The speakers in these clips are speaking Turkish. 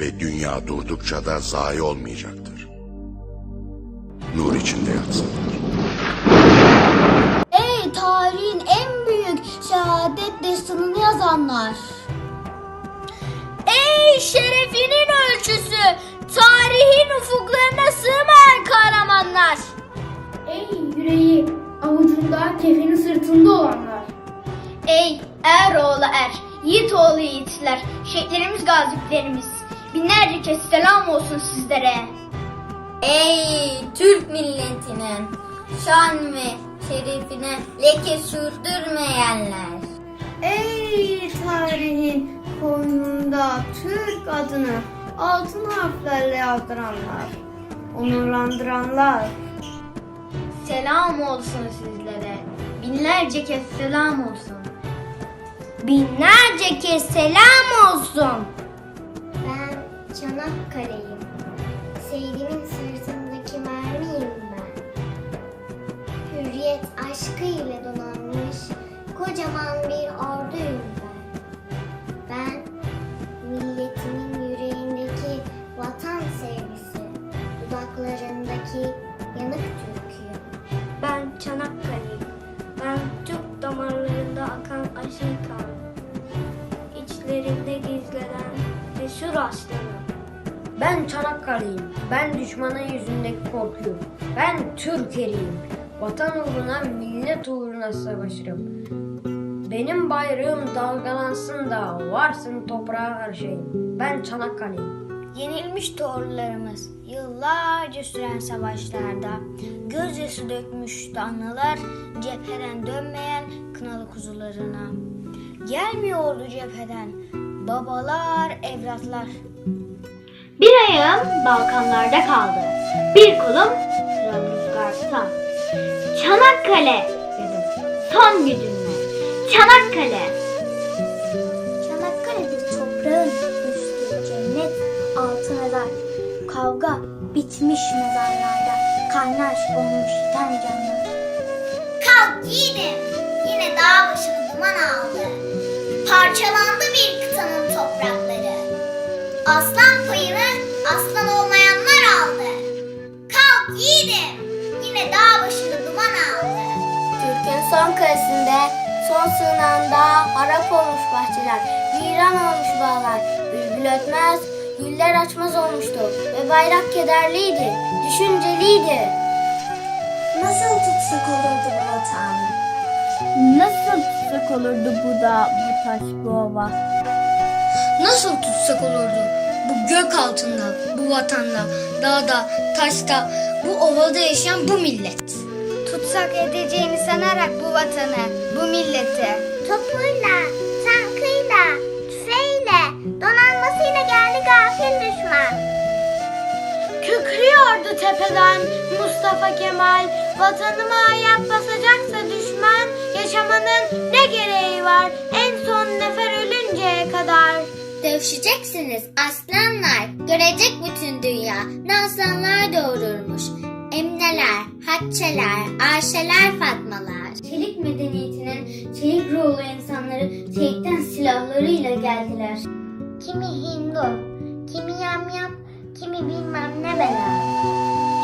ve dünya durdukça da zayi olmayacaktır. Nur içinde yatsınlar. Ey tarihin en büyük şehadet destanını yazanlar. Ey şerefinin ölçüsü, tarihin ufuklarına sığmayan kahramanlar. Ey yüreği avucunda kefeni sırtında olanlar. Ey er oğlu er, yiğit oğlu yiğitler, şehitlerimiz gazilerimiz. Binlerce kez selam olsun sizlere. Ey Türk milletinin şan ve şerefine leke sürdürmeyenler. Ey tarihin koynunda Türk adını altın harflerle yazdıranlar. Onurlandıranlar. Selam olsun sizlere. Binlerce kez selam olsun. Binlerce kez selam olsun. Çanakkale'yim. Seydimin sırtındaki mermiyim ben. Hürriyet aşkı ile donanmış kocaman bir orduyum ben. Ben milletimin yüreğindeki vatan sevgisi, dudaklarındaki yanık türküyüm. Ben Çanakkale'yim. Ben Türk damarlarında akan aşın kan. İçlerinde gizlenen cesur aslanım. Ben Çanakkale'yim. Ben düşmanın yüzündeki korkuyum. Ben Türk eriyim. Vatan uğruna, millet uğruna savaşırım. Benim bayrağım dalgalansın da varsın toprağa her şeyim. Ben Çanakkale'yim. Yenilmiş torunlarımız yıllarca süren savaşlarda gözyaşı dökmüştü anılar cepheden dönmeyen kınalı kuzularına. Gelmiyordu cepheden babalar, evlatlar. Bir ayağım Balkanlarda kaldı. Bir kolum Trablusgarp'ta. Çanakkale dedim. Son gücümle. Çanakkale. Çanakkale bir toprağın üstü cennet altın eder. Kavga bitmiş mezarlarda kaynar olmuş ten canlar. Kalk yiğidim, yine dağ başını duman aldı. Parçalandı sığınağında harap olmuş bahçeler, viran olmuş bağlar, bülbül ötmez, güller açmaz olmuştu ve bayrak kederliydi, düşünceliydi. Nasıl tutsak olurdu bu vatan? Nasıl tutsak olurdu bu da bu taş bu ova. Nasıl tutsak olurdu bu gök altında, bu vatanda, dağda, taşta, bu ovada yaşayan bu millet? Tutsak edeceğini sanarak bu vatanı, bu milleti. Topuyla, tankıyla, tüfeğiyle, donanmasıyla geldi gafil düşman. Kükrüyordu tepeden Mustafa Kemal. Vatanıma ayak basacaksa düşman, yaşamanın ne gereği var en son nefer ölünceye kadar. Dövüşeceksiniz aslanlar, görecek bütün dünya ne aslanlar doğururmuş. Emineler, Hatçeler, Ayşeler, Fatmalar. Çelik medeniyetinin çelik ruhlu insanları çelikten silahlarıyla geldiler. Kimi Hindu, kimi yamyam, kimi bilmem ne bela.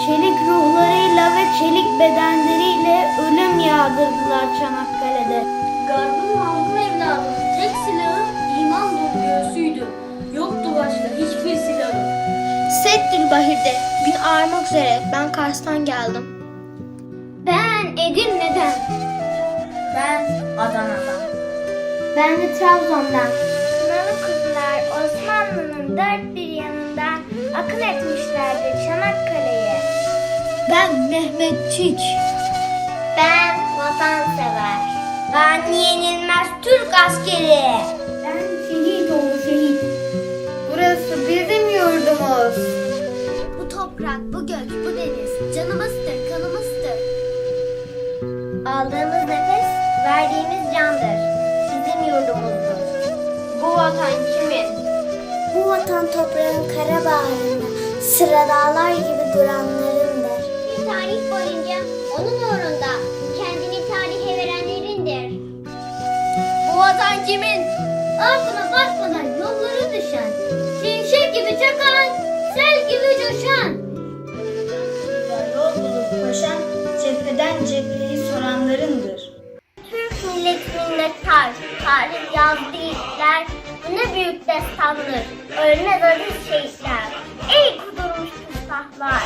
Çelik ruhlarıyla ve çelik bedenleriyle ölüm yağdırdılar Çanakkale'de. Garbın mazlum evladının tek silahı iman dolu göğsüydü. Yoktu başka hiçbir silahı. Seddülbahir'de gün ağarmak üzere ben Kars'tan geldim. Ben Edirne'den. Ben Adana'dan. Ben de Trabzon'dan. Kınalı kızlar Osmanlı'nın dört bir yanından akın etmişlerdir Çanakkale'ye. Ben Mehmet Çiç. Ben vatansever. Ben yenilmez Türk askeri. Ben şehit oğlu şehit. Burası bizim yurdumuz. Bu toprak, bu gök, bu deniz canımızdır, kanımızdır. Aldığımız verdiğimiz candır. Bizim yurdumuzdur. Bu vatan kimin? Bu vatan toprağın kara bağrında sıra dağlar gibi duranlarındır. Bir tarih boyunca onun uğrunda kendini tarihe verenlerindir. Bu vatan kimin? Ardına tarih yazdı ilkler, bu ne büyük destandır, ölmez aziz şehitler. Ey kudurmuş küstahlar,